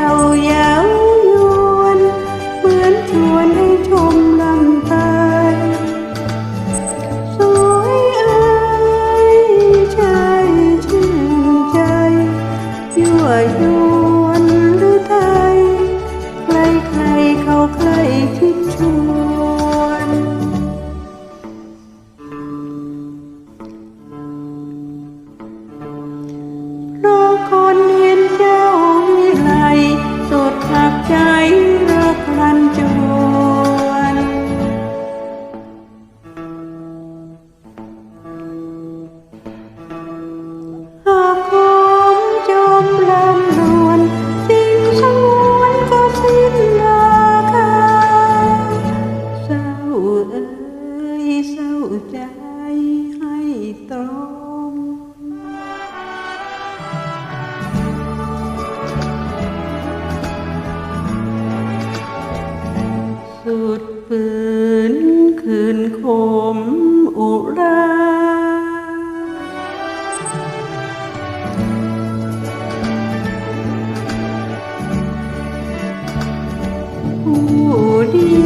ลิ่นเจ้าเย้ายวนเหมือนชวนให้ชมลำไยสวยเอ้ยชายชื่นใจยั่วย ฝืนคืนขมอุราผู้ดี